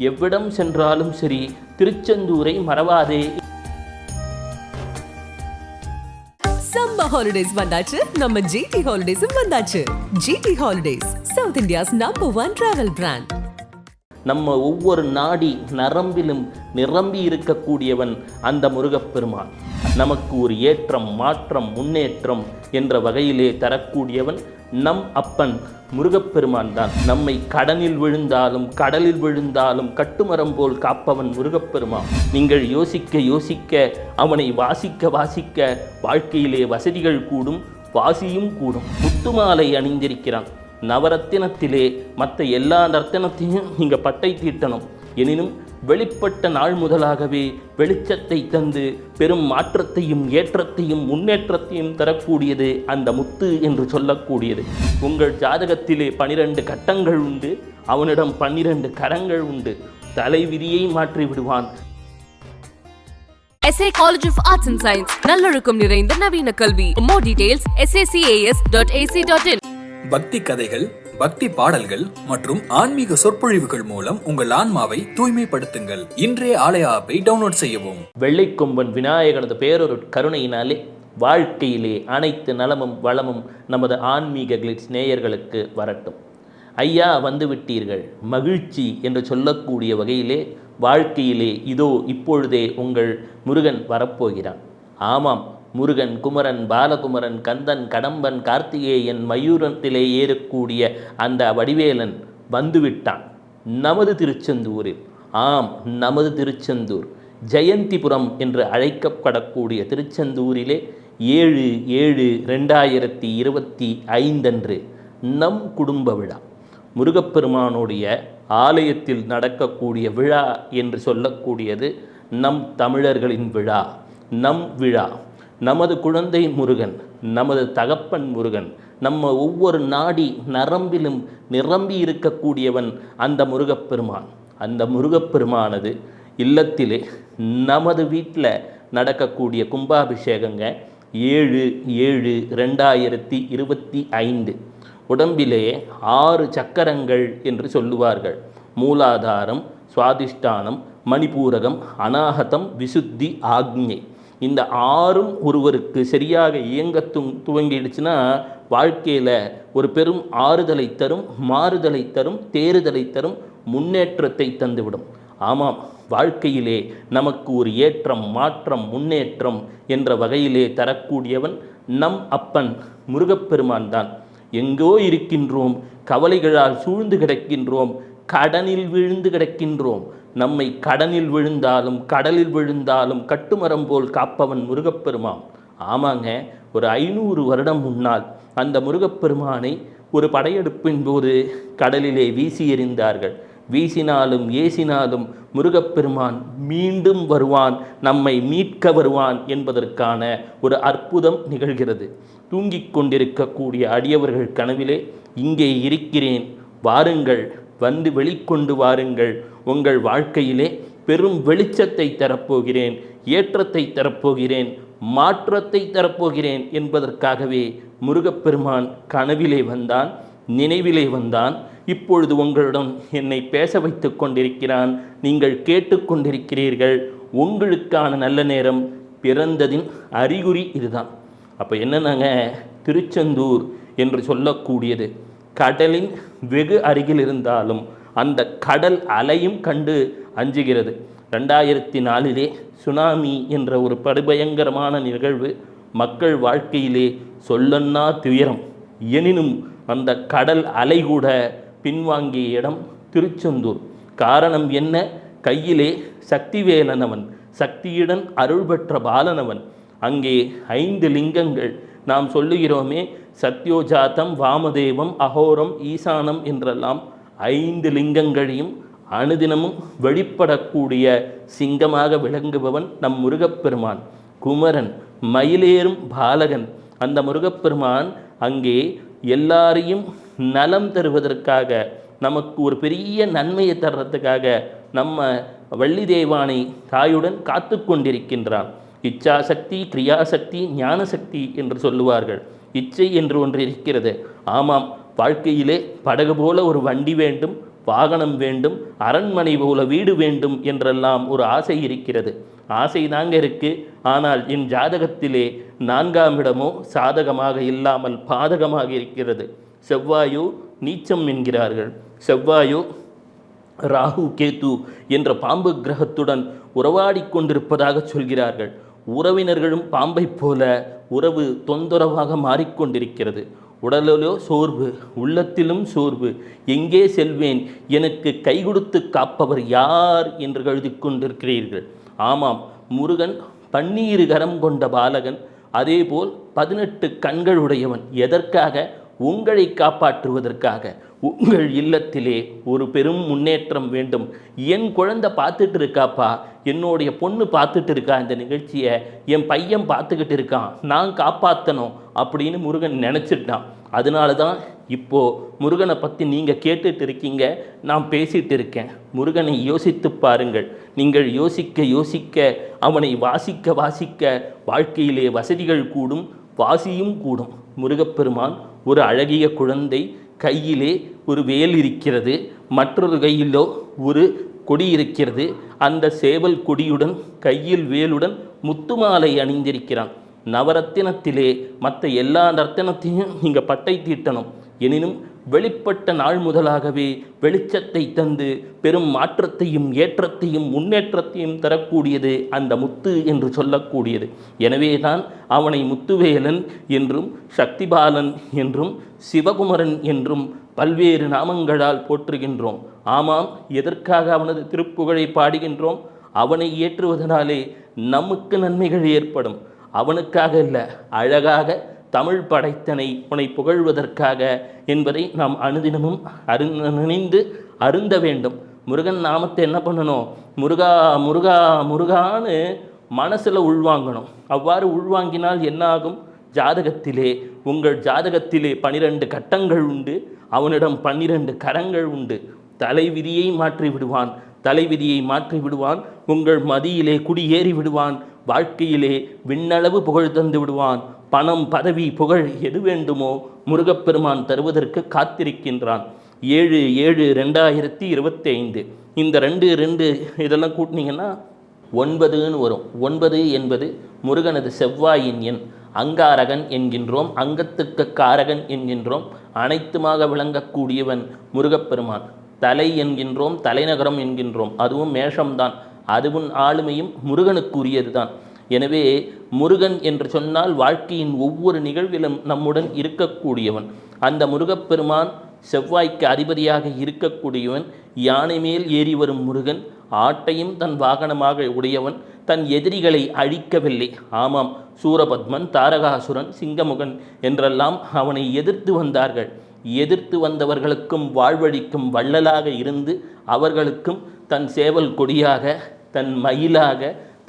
எவ்விடம் சென்றாலும் சரி திருச்செந்தூரை மறவாதே. ஹாலிடேஸ் வந்தாச்சு. நம்ம ஜிடி ஹாலிடேஸும் வந்தாச்சு. GT holidays South India's number one travel brand நம்ம ஒவ்வொரு நாடி நரம்பிலும் நிரம்பி இருக்கக்கூடியவன் அந்த முருகப்பெருமான். நமக்கு ஒரு ஏற்றம் மாற்றம் முன்னேற்றம் என்ற வகையிலே தரக்கூடியவன் நம் அப்பன் முருகப்பெருமான் தான். நம்மை கடனில் விழுந்தாலும் கடலில் விழுந்தாலும் கட்டுமரம் போல் காப்பவன் முருகப்பெருமான். நீங்கள் யோசிக்க யோசிக்க அவனை வாசிக்க வாசிக்க வாழ்க்கையிலே வசதிகள் கூடும் வாசியும் கூடும். முத்துமாலை அணிந்திருக்கிறான். நவரத்தினத்திலே மற்ற எல்லா ரத்தினத்தையும் நீங்கள் பட்டை தீட்டணும். எனினும் வெளிப்பட்ட நாள் முதலாகவே வெளிச்சத்தை தந்து பெரும் மாற்றத்தையும் ஏற்றத்தையும் முன்னேற்றத்தையும் தரக்கூடியது அந்த முத்து என்று சொல்லக்கூடியது. உங்கள் ஜாதகத்திலே பனிரெண்டு கட்டங்கள் உண்டு அவனிடம் பன்னிரண்டு கரங்கள் உண்டு. தலைவிதியை மாற்றி விடுவான். SA College of Arts and Science நல்லொழுக்கம் நிறைந்த நவீன கல்வி. More details sacas.ac.in பக்தி கதைகள் பக்தி பாடல்கள் மற்றும் ஆன்மீக சொற்பொழிவுகள் மூலம் உங்கள் ஆன்மாவை தூய்மைப்படுத்துங்கள். இன்றைய ஆலய ஆப்பை டவுன்லோட் செய்யவும். வெள்ளைக்கொம்பன் விநாயகனது பேரொரு கருணையினாலே வாழ்க்கையிலே அனைத்து நலமும் வளமும் நமது ஆன்மீக கிளிட்ஸ் நேயர்களுக்கு வரட்டும். ஐயா வந்துவிட்டீர்கள் மகிழ்ச்சி என்று சொல்லக்கூடிய வகையிலே வாழ்க்கையிலே இதோ இப்பொழுதே உங்கள் முருகன் வரப்போகிறான். ஆமாம் முருகன் குமரன் பாலகுமரன் கந்தன் கடம்பன் கார்த்திகேயன் மயூரத்திலே ஏறக்கூடிய அந்த வடிவேலன் வந்துவிட்டான். நமது திருச்செந்தூரில். ஆம் நமது திருச்செந்தூர். ஜெயந்திபுரம் என்று அழைக்கப்படக்கூடிய திருச்செந்தூரிலே ஏழு ஏழு ரெண்டாயிரத்தி இருபத்தி ஐந்தன்று நம் குடும்ப விழா. முருகப்பெருமானுடைய ஆலயத்தில் நடக்கக்கூடிய விழா என்று சொல்லக்கூடியது நம் தமிழர்களின் விழா நம் விழா. நமது குழந்தை முருகன் நமது தகப்பன் முருகன் நம்ம ஒவ்வொரு நாடி நரம்பிலும் நிரம்பி இருக்கக்கூடியவன் அந்த முருகப்பெருமான். அந்த முருகப்பெருமானது இல்லத்திலே நமது வீட்டில் நடக்கக்கூடிய கும்பாபிஷேகங்க ஏழு ஏழு ரெண்டாயிரத்தி இருபத்தி ஐந்து. உடம்பிலே ஆறு சக்கரங்கள் என்று சொல்லுவார்கள். மூலாதாரம் சுவாதிஷ்டானம் மணிபூரகம் அநாகதம் விசுத்தி ஆக்ஞை. இந்த ஆறும் ஒருவருக்கு சரியாக இயங்க து துவங்கிடுச்சுன்னா வாழ்க்கையில் ஒரு பெரும் ஆறுதலை தரும் மாறுதலை தரும் தேறுதலை தரும் முன்னேற்றத்தை தந்துவிடும். ஆமாம் வாழ்க்கையிலே நமக்கு ஒரு ஏற்றம் மாற்றம் முன்னேற்றம் என்ற வகையிலே தரக்கூடியவன் நம் அப்பன் முருகப்பெருமான் தான். எங்கோ இருக்கின்றோம் கவலைகளால் சூழ்ந்து கிடக்கின்றோம் கடனில் விழுந்து கிடக்கின்றோம். நம்மை கடனில் விழுந்தாலும் கடலில் விழுந்தாலும் கட்டுமரம் போல் காப்பவன் முருகப்பெருமான். ஆமாங்க ஒரு ஐநூறு வருடம் முன்னால் அந்த முருகப்பெருமானை ஒரு படையெடுப்பின் போது கடலிலே வீசி எறிந்தார்கள். வீசினாலும் ஏசினாலும் முருகப்பெருமான் மீண்டும் வருவான் நம்மை மீட்க வருவான் என்பதற்கான ஒரு அற்புதம் நிகழ்கிறது. தூங்கிக் கொண்டிருக்கக்கூடிய அடியவர்கள் கனவிலே இங்கே இருக்கிறேன் வாருங்கள் வந்து வெளிக்கொண்டு வாருங்கள். உங்கள் வாழ்க்கையிலே பெரும் வெளிச்சத்தை தரப்போகிறேன் ஏற்றத்தை தரப்போகிறேன் மாற்றத்தை தரப்போகிறேன் என்பதற்காகவே முருகப்பெருமான் கனவிலே வந்தான் நினைவிலே வந்தான். இப்பொழுது உங்களிடம் என்னை பேச வைத்து கொண்டிருக்கிறான். நீங்கள் கேட்டுக்கொண்டிருக்கிறீர்கள் உங்களுக்கான நல்ல நேரம் பிறந்ததின் அறிகுறி இதுதான். அப்போ என்னன்னாங்க? திருச்செந்தூர் என்று சொல்லக்கூடியது. கடலின் வெகு அருகில் இருந்தாலும் அந்த கடல் அலையும் கண்டு அஞ்சுகிறது. ரெண்டாயிரத்தி நாலிலே சுனாமி என்ற ஒரு படுபயங்கரமான நிகழ்வு மக்கள் வாழ்க்கையிலே சொல்லன்னா துயரம். எனினும் அந்த கடல் அலை கூட பின்வாங்கிய இடம் திருச்செந்தூர். காரணம் என்ன? கையிலே சக்திவேலனவன் சக்தியுடன் அருள் பெற்ற பாலனவன் அங்கே ஐந்து லிங்கங்கள் நாம் சொல்லுகிறோமே சத்யோஜாத்தம் வாமதேவம் அகோரம் ஈசானம் என்றெல்லாம் ஐந்து லிங்கங்களையும் அனுதினமும் வெளிப்படக்கூடிய சிங்கமாக விளங்குபவன் நம் முருகப்பெருமான். குமரன் மயிலேறும் பாலகன். அந்த முருகப்பெருமான் அங்கே எல்லாரையும் நலம் தருவதற்காக நமக்கு ஒரு பெரிய நன்மையை தர்றதுக்காக நம்ம வள்ளி தேவானை தாயுடன் காத்து கொண்டிருக்கின்றான் இச்சாசக்தி கிரியாசக்தி ஞானசக்தி என்று சொல்லுவார்கள். இச்சை என்று ஒன்று இருக்கிறது. ஆமாம் வாழ்க்கையிலே படகு போல ஒரு வண்டி வேண்டும் வாகனம் வேண்டும் அரண்மனை போல வீடு வேண்டும் என்றெல்லாம் ஒரு ஆசை இருக்கிறது. ஆசை தாங்க இருக்கு. ஆனால் என் ஜாதகத்திலே நான்காம் இடமோ சாதகமாக இல்லாமல் பாதகமாக இருக்கிறது. செவ்வாயோ நீச்சம் என்கிறார்கள். செவ்வாயோ ராகு கேது என்ற பாம்பு கிரகத்துடன் உறவாடிக் கொண்டிருப்பதாக சொல்கிறார்கள். உறவினர்களும் பாம்பைப் போல உறவு தொந்தரவாக மாறிக்கொண்டிருக்கிறது. உடலிலோ சோர்வு உள்ளத்திலும் சோர்வு எங்கே செல்வேன் எனக்கு கை கொடுத்து காப்பவர் யார் என்று எழுதி கொண்டிருக்கிறீர்கள். ஆமாம் முருகன் பன்னீரு கரம் கொண்ட பாலகன் அதேபோல் பதினெட்டு கண்களுடையவன். எதற்காக? உங்களை காப்பாற்றுவதற்காக உங்கள் இல்லத்திலே ஒரு பெரும் முன்னேற்றம் வேண்டும். என் குழந்தை பார்த்துட்டு இருக்காப்பா என்னுடைய பொண்ணு பார்த்துட்டு இருக்கா இந்த நிகழ்ச்சியை? என் பையன் பார்த்துக்கிட்டு இருக்கான் நான் காப்பாற்றணும் அப்படின்னு முருகன் நினச்சிட்டான். அதனால தான் இப்போது முருகனை பற்றி நீங்கள் கேட்டுட்டு இருக்கீங்க நான் பேசிட்டு இருக்கேன் முருகனை யோசித்து பாருங்கள். நீங்கள் யோசிக்க யோசிக்க அவனை வாசிக்க வாசிக்க வாழ்க்கையிலே வசதிகள் கூடும் வாசியும் கூடும். முருகப்பெருமான் ஒரு அழகிய குழந்தை கையிலே ஒரு வேல் இருக்கிறது மற்றொரு கையிலோ ஒரு கொடி இருக்கிறது. அந்த சேவல் கொடியுடன் கையில் வேலுடன் முத்துமாலை அணிந்திருக்கிறான். நவரத்தினத்திலே மற்ற எல்லா ரத்தினத்தையும் நீங்கள் பட்டை தீட்டணும். எனினும் வெளிப்பட்ட நாள் முதலாகவே வெளிச்சத்தை தந்து பெரும் மாற்றத்தையும் ஏற்றத்தையும் முன்னேற்றத்தையும் தரக்கூடியது அந்த முத்து என்று சொல்லக்கூடியது. எனவேதான் அவனை முத்துவேலன் என்றும் சக்திபாலன் என்றும் சிவகுமரன் என்றும் பல்வேறு நாமங்களால் போற்றுகின்றோம். ஆமாம் எதற்காக அவனது திருப்புகழை பாடுகின்றோம்? அவனை ஏற்றுவதனாலே நமக்கு நன்மைகள் ஏற்படும். அவனுக்காக இல்லை அழகாக தமிழ் படைத்தனை உனை புகழ்வதற்காக என்பதை நாம் அனுதினமும் அரு நினைந்து அருந்த வேண்டும். முருகன் நாமத்தை என்ன பண்ணணும்? முருகா முருகா முருகான்னு மனசில் உள்வாங்கணும். அவ்வாறு உள்வாங்கினால் என்ன ஆகும் ஜாதகத்திலே உங்கள் ஜாதகத்திலே பனிரெண்டு கட்டங்கள் உண்டு. அவனிடம் பன்னிரண்டு கரங்கள் உண்டு. தலைவிதியை மாற்றி விடுவான். தலைவிதியை மாற்றி விடுவான். உங்கள் மதியிலே குடியேறி விடுவான். வாழ்க்கையிலே விண்ணளவு புகழ் தந்து விடுவான். பணம் பதவி புகழ் எது வேண்டுமோ முருகப்பெருமான் தருவதற்கு காத்திருக்கின்றான். ஏழு ஏழு ரெண்டாயிரத்தி இருபத்தி ஐந்து இந்த ரெண்டு ரெண்டு இதெல்லாம் கூட்டினீங்கன்னா ஒன்பதுன்னு வரும். ஒன்பது என்பது முருகனது செவ்வாயின் எண். அங்காரகன் என்கின்றோம் அங்கத்துக்கு காரகன் என்கின்றோம் அனைத்துமாக விளங்கக்கூடியவன் முருகப்பெருமான். தலை என்கின்றோம் தலைநகரம் என்கின்றோம் அதுவும் மேஷம்தான். அதுவும் ஆளுமையும் முருகனுக்குரியது தான் எனவே முருகன் என்று சொன்னால் வாழ்க்கையின் ஒவ்வொரு நிகழ்விலும் நம்முடன் இருக்கக்கூடியவன். அந்த முருகப்பெருமான் செவ்வாய்க்கு அதிபதியாக இருக்கக்கூடியவன் யானை மேல் ஏறி வரும் முருகன் ஆட்டையும் தன் வாகனமாக உடையவன் தன் எதிரிகளை அழிக்கவில்லை. ஆமாம் சூரபத்மன் தாரகாசுரன் சிங்கமுகன் என்றெல்லாம் அவனை எதிர்த்து வந்தார்கள். எதிர்த்து வந்தவர்களுக்கும் வாழ்வழிக்கும் வள்ளலாக இருந்து அவர்களுக்கும் தன் சேவல் கொடியாக தன் மயிலாக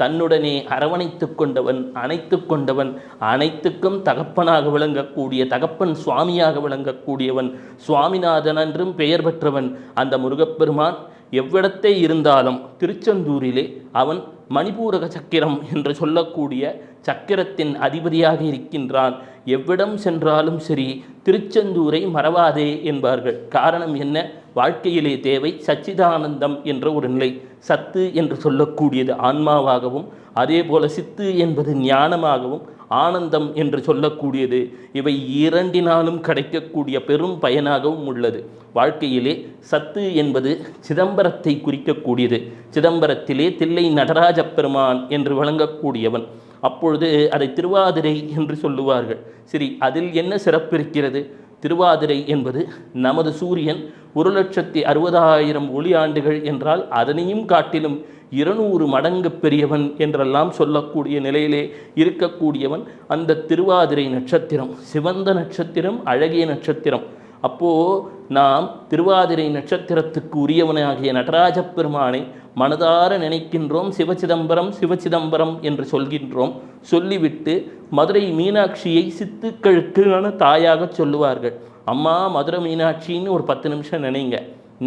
தன்னுடனே அரவணைத்து கொண்டவன் அணைத்து கொண்டவன் அனைத்துக்கும் தகப்பனாக விளங்கக்கூடிய தகப்பன் சுவாமியாக விளங்கக்கூடியவன் சுவாமிநாதன் என்றும் பெயர் பெற்றவன். அந்த முருகப்பெருமான் எவ்விடத்தே இருந்தாலும் திருச்செந்தூரிலே அவன் மணிபூரக சக்கிரம் என்று சொல்லக்கூடிய சக்கரத்தின் அதிபதியாக இருக்கின்றான். எவ்விடம் சென்றாலும் சரி திருச்செந்தூரை மறவாதே என்பார்கள். காரணம் என்ன? வாழ்க்கையிலே தேவை சச்சிதானந்தம் என்ற ஒரு நிலை. சத்து என்று சொல்லக்கூடியது ஆன்மாவாகவும் அதே போல சித்து என்பது ஞானமாகவும் ஆனந்தம் என்று சொல்லக்கூடியது. இவை இரண்டினாலும் கிடைக்கக்கூடிய பெரும் பயனாகவும் உள்ளது. வாழ்க்கையிலே சத்து என்பது சிதம்பரத்தை குறிக்கக்கூடியது. சிதம்பரத்திலே தில்லை நடராஜ பெருமான் என்று வழங்கக்கூடியவன் அப்பொழுது அதை திருவாதிரை என்று சொல்லுவார்கள். சரி அதில் என்ன சிறப்பு இருக்கிறது திருவாதிரை என்பது நமது சூரியன் ஒரு லட்சத்தி அறுபதாயிரம் ஒளி ஆண்டுகள் என்றால் அதனையும் காட்டிலும் இருநூறு மடங்கு பெரியவன் என்றெல்லாம் சொல்லக்கூடிய நிலையிலே இருக்கக்கூடியவன் அந்த திருவாதிரை நட்சத்திரம் சிவந்த நட்சத்திரம் அழகிய நட்சத்திரம். அப்போது நாம் திருவாதிரை நட்சத்திரத்துக்கு உரியவனாகிய நடராஜ பெருமானை மனதார நினைக்கின்றோம் சிவச்சிதம்பரம் சிவச்சிதம்பரம் என்று சொல்கின்றோம். சொல்லிவிட்டு மதுரை மீனாட்சியை சித்துக்களுக்கான தாயாக சொல்லுவார்கள். அம்மா மதுரை மீனாட்சின்னு ஒரு பத்து நிமிஷம் நினைங்க.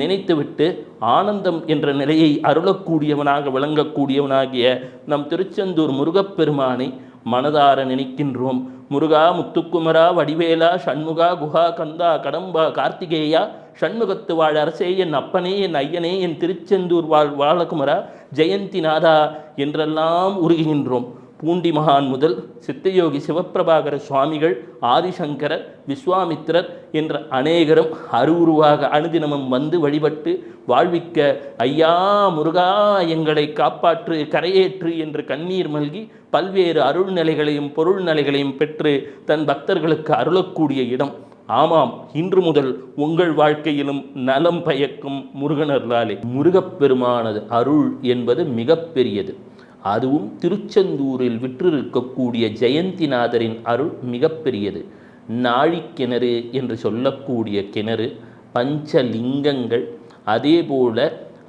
நினைத்துவிட்டு ஆனந்தம் என்ற நிலையை அருளக்கூடியவனாக விளங்கக்கூடியவனாகிய நம் திருச்செந்தூர் முருகப்பெருமானை மனதார நினைக்கின்றோம். முருகா முத்துக்குமரா வடிவேலா சண்முகா குஹா கந்தா கடம்பா கார்த்திகேயா சண்முகத்து வாழ் அரசே என் அப்பனே என் ஐயனே என் திருச்செந்தூர் வாழ் வாழகுமரா ஜெயந்தி நாதா என்றெல்லாம் உருகுகின்றோம். பூண்டி மகான் முதல் சித்தயோகி சிவப்பிரபாகர சுவாமிகள் ஆதிசங்கரர் விஸ்வாமித்திரர் என்ற அநேகரும் அருவுருவாக அனுதினமும் வந்து வழிபட்டு வாழ்விக்க ஐயா முருகா எங்களை காப்பாற்று கரையேற்று என்று கண்ணீர் மல்கி பல்வேறு அருள்நிலைகளையும் பொருள் நிலைகளையும் பெற்று தன் பக்தர்களுக்கு அருளக்கூடிய இடம். ஆமாம் இன்று முதல் உங்கள் வாழ்க்கையிலும் நலம் பயக்கும் முருகனர்லாலே முருகப்பெருமானது அருள் என்பது மிகப்பெரியது. அதுவும் திருச்செந்தூரில் விற்றிருக்கக்கூடிய ஜெயந்திநாதரின் அருள் மிகப்பெரியது. நாழிக்கிணறு என்று சொல்லக்கூடிய கிணறு பஞ்சலிங்கங்கள் அதேபோல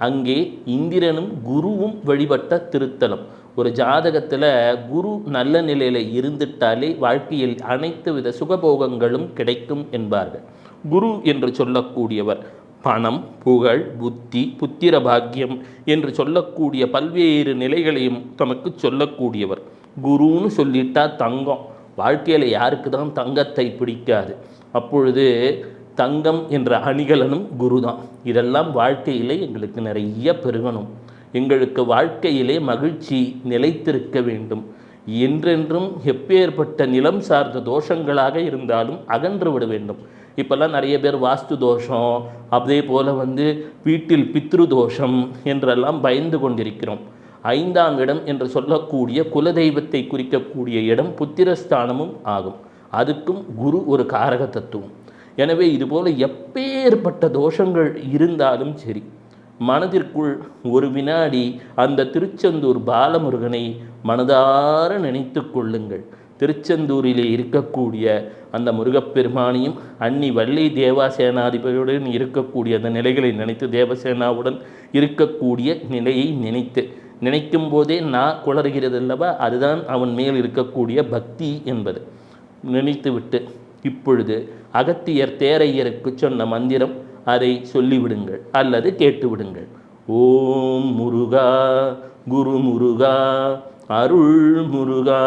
அங்கே இந்திரனும் குருவும் வழிபட்ட திருத்தலம். ஒரு ஜாதகத்தில் குரு நல்ல நிலையில் இருந்துட்டாலே வாழ்க்கையில் அனைத்து வித சுகபோகங்களும் கிடைக்கும் என்பார்கள். குரு என்று சொல்லக்கூடியவர் பணம் புகழ் புத்தி புத்திர பாக்கியம் என்று சொல்லக்கூடிய பல்வேறு நிலைகளையும் தமக்கு சொல்லக்கூடியவர். குருன்னு சொல்லிட்டா தங்கம். வாழ்க்கையில் யாருக்கு தான் தங்கத்தை பிடிக்காது. அப்பொழுது தங்கம் என்ற அணிகலனும் குரு தான் இதெல்லாம் வாழ்க்கையிலே எங்களுக்கு நிறைய பெருகணும். எங்களுக்கு வாழ்க்கையிலே மகிழ்ச்சி நிலைத்திருக்க வேண்டும். என்றென்றும் எப்பேற்பட்ட நிலம் சார்ந்த தோஷங்களாக இருந்தாலும் அகன்று விட வேண்டும். இப்போல்லாம் நிறைய பேர் வாஸ்து தோஷம் அதே போல் வந்து வீட்டில் பித்ரு தோஷம் என்றெல்லாம் பயந்து கொண்டிருக்கிறோம். ஐந்தாம் இடம் என்று சொல்லக்கூடிய குலதெய்வத்தை குறிக்கக்கூடிய இடம் புத்திரஸ்தானமும் ஆகும். அதுக்கும் குரு ஒரு காரக தத்துவம். எனவே இதுபோல் எப்பேற்பட்ட தோஷங்கள் இருந்தாலும் சரி மனதிற்குள் ஒரு வினாடி அந்த திருச்செந்தூர் பாலமுருகனை மனதார நினைத்து கொள்ளுங்கள். திருச்செந்தூரிலே இருக்கக்கூடிய அந்த முருகப்பெருமானையும் அன்னி வள்ளி தேவாசேனாதிபதியுடன் இருக்கக்கூடிய அந்த நிலைகளை நினைத்து தேவசேனாவுடன் இருக்கக்கூடிய நிலையை நினைத்து நினைக்கும் போதே நான் குளறுகிறது அல்லவா அதுதான் அவன் மேல் இருக்கக்கூடிய பக்தி என்பது. நினைத்துவிட்டு இப்பொழுது அகத்தியர் தேரையருக்கு சொன்ன மந்திரம் அதை சொல்லிவிடுங்கள் அல்லது கேட்டுவிடுங்கள். ஓம் முருகா குரு முருகா அருள் முருகா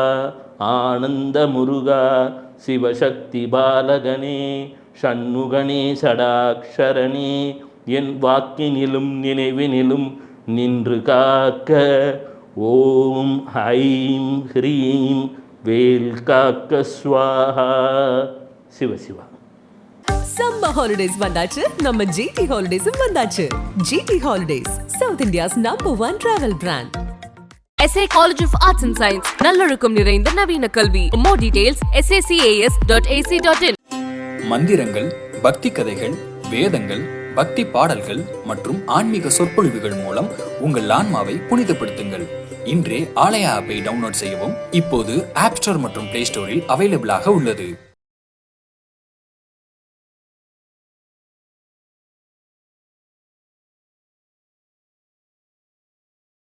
ஆனந்த முருகா சிவசக்தி பாலகனே ஷண்முகனே சடாக்ஷரனே என் வாக்கினிலும் நினைவினிலும் நின்று காக்க ஓம் ஐம் ஹ்ரீம் வேல் காக்க ஸ்வாஹா. சிவசிவா சம்ம ஹாலிடேஸ் வந்தாச்சு. நம்ம ஜிடி ஹாலிடேஸும் வந்தாச்சு. GT holidays South India's number one travel brand SA college of arts and science நல்லொழுக்கம் நிறைந்த நவீன கல்வி. More details SACAS dot ac dot in மந்திரங்கள் பக்தி கதைகள் வேதங்கள் பக்தி பாடல்கள் மற்றும் ஆன்மீக சொற்பொழிவுகள் மூலம் உங்கள் ஆன்மாவை புனிதப்படுத்துங்கள். இன்றே ஆலயா ஆப்பை டவுன்லோட் செய்யவும் இப்போது ஆப் ஸ்டோர் மற்றும் பிளே ஸ்டோரில் அவைலபிளாக உள்ளது.